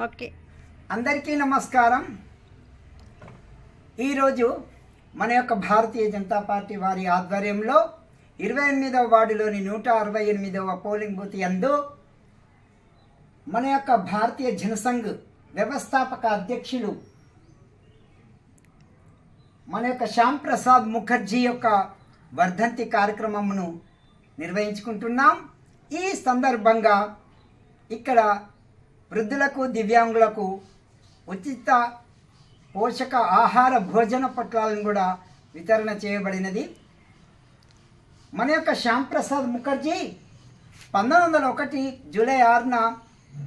Okay. అందరికీ నమస్కారం. ఈరోజు మన యొక్క భారతీయ జనతా పార్టీ వారి ఆధ్వర్యంలో ఇరవై ఎనిమిదవ వార్డులోని నూట అరవై ఎనిమిదవ పోలింగ్ బూత్ యందు మన యొక్క భారతీయ జనసంఘ్ వ్యవస్థాపక అధ్యక్షులు మన యొక్క శ్యాంప్రసాద్ ముఖర్జీ యొక్క వర్ధంతి కార్యక్రమమును నిర్వహించుకుంటున్నాం. ఈ సందర్భంగా ఇక్కడ వృద్ధులకు దివ్యాంగులకు ఉచిత పోషక ఆహార భోజన పట్లాలను కూడా వితరణ చేయబడినది. మన యొక్క శ్యామ్ ప్రసాద్ ముఖర్జీ పంతొమ్మిది వందల ఒకటి జూలై ఆరున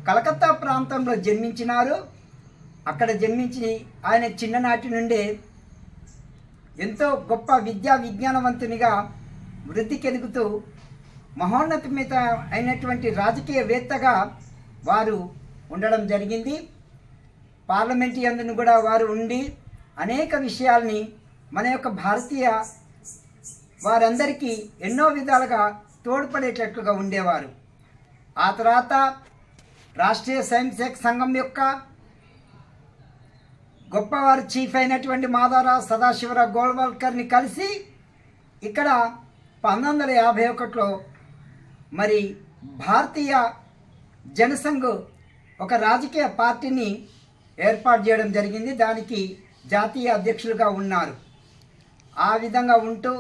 కలకత్తా ప్రాంతంలో జన్మించినారు. అక్కడ జన్మించి ఆయన చిన్ననాటి నుండే ఎంతో గొప్ప విద్యా విజ్ఞానవంతునిగా వృద్ధికెదుగుతూ మహోన్నతమిత అయినటువంటి రాజకీయవేత్తగా వారు ఉండడం జరిగింది. పార్లమెంటు అందును కూడా వారు ఉండి అనేక విషయాల్ని మన యొక్క భారతీయ వారందరికీ ఎన్నో విధాలుగా తోడ్పడేటట్లుగా ఉండేవారు. ఆ తర్వాత రాష్ట్రీయ స్వయంసేవక సంఘం యొక్క గొప్పవారు చీఫ్ అయినటువంటి మాధవరావు సదాశివరావు గోల్వాల్కర్ని కలిసి ఇక్కడ పంతొమ్మిది వందల యాభై ఒకటిలో మరి భారతీయ జనసంఘ్ ఒక రాజకీయ పార్టీని ఏర్పాటు చేయడం జరిగింది. దానికి జాతీయ అధ్యక్షులుగా ఉన్నారు. ఆ విధంగా ఉంటూ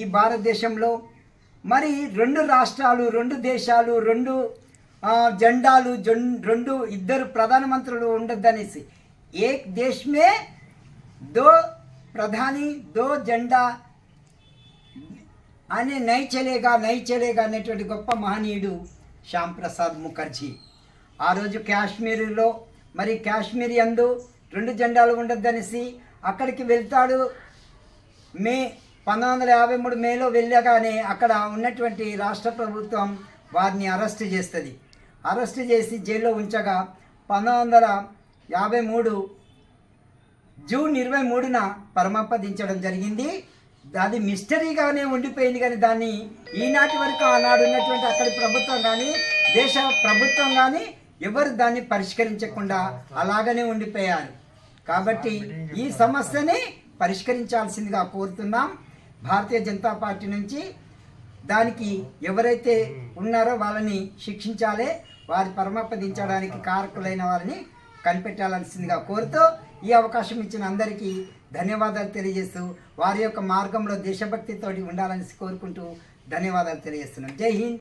ఈ భారతదేశంలో మరి రెండు రాష్ట్రాలు రెండు దేశాలు రెండు జెండాలు రెండు ఇద్దరు ప్రధానమంత్రులు ఉండొద్దనేసి ఏక్ దేశమే దో ప్రధాని దో జెండా అనే నై చలేగా నై చలేగా అనేటువంటి గొప్ప మహనీయుడు శ్యామ్ ప్రసాద్ ముఖర్జీ. ఆ రోజు కాశ్మీర్లో మరి కాశ్మీర్ అందు రెండు జెండాలు ఉండొద్దనేసి అక్కడికి వెళ్తాడు. మే పంతొమ్మిది వందల యాభై మూడు మేలో వెళ్ళగానే అక్కడ ఉన్నటువంటి రాష్ట్ర ప్రభుత్వం వారిని అరెస్ట్ చేస్తుంది. అరెస్ట్ చేసి జైల్లో ఉంచగా పంతొమ్మిది వందల యాభై మూడు జూన్ ఇరవై మూడున పరమపదించడం జరిగింది. అది మిస్టరీగానే ఉండిపోయింది కానీ దాన్ని ఈనాటి వరకు ఆనాడు ఉన్నటువంటి అక్కడి ప్రభుత్వం కానీ దేశ ప్రభుత్వం కానీ ఎవరు దాన్ని పరిష్కరించకుండా అలాగనే ఉండిపోయారు. కాబట్టి ఈ సమస్యని పరిష్కరించాల్సిందిగా కోరుతున్నాం. భారతీయ జనతా పార్టీ నుంచి దానికి ఎవరైతే ఉన్నారో వాళ్ళని శిక్షించాలి వారి పరమపదించడానికి కారకులైన వారిని కనిపెట్టాల్సిందిగా కోరుతూ ఈ అవకాశం ఇచ్చిన అందరికీ ధన్యవాదాలు తెలియజేస్తూ వారి యొక్క మార్గంలో దేశభక్తితోటి ఉండాలని కోరుకుంటూ ధన్యవాదాలు తెలియజేస్తున్నాం. జై హింద్.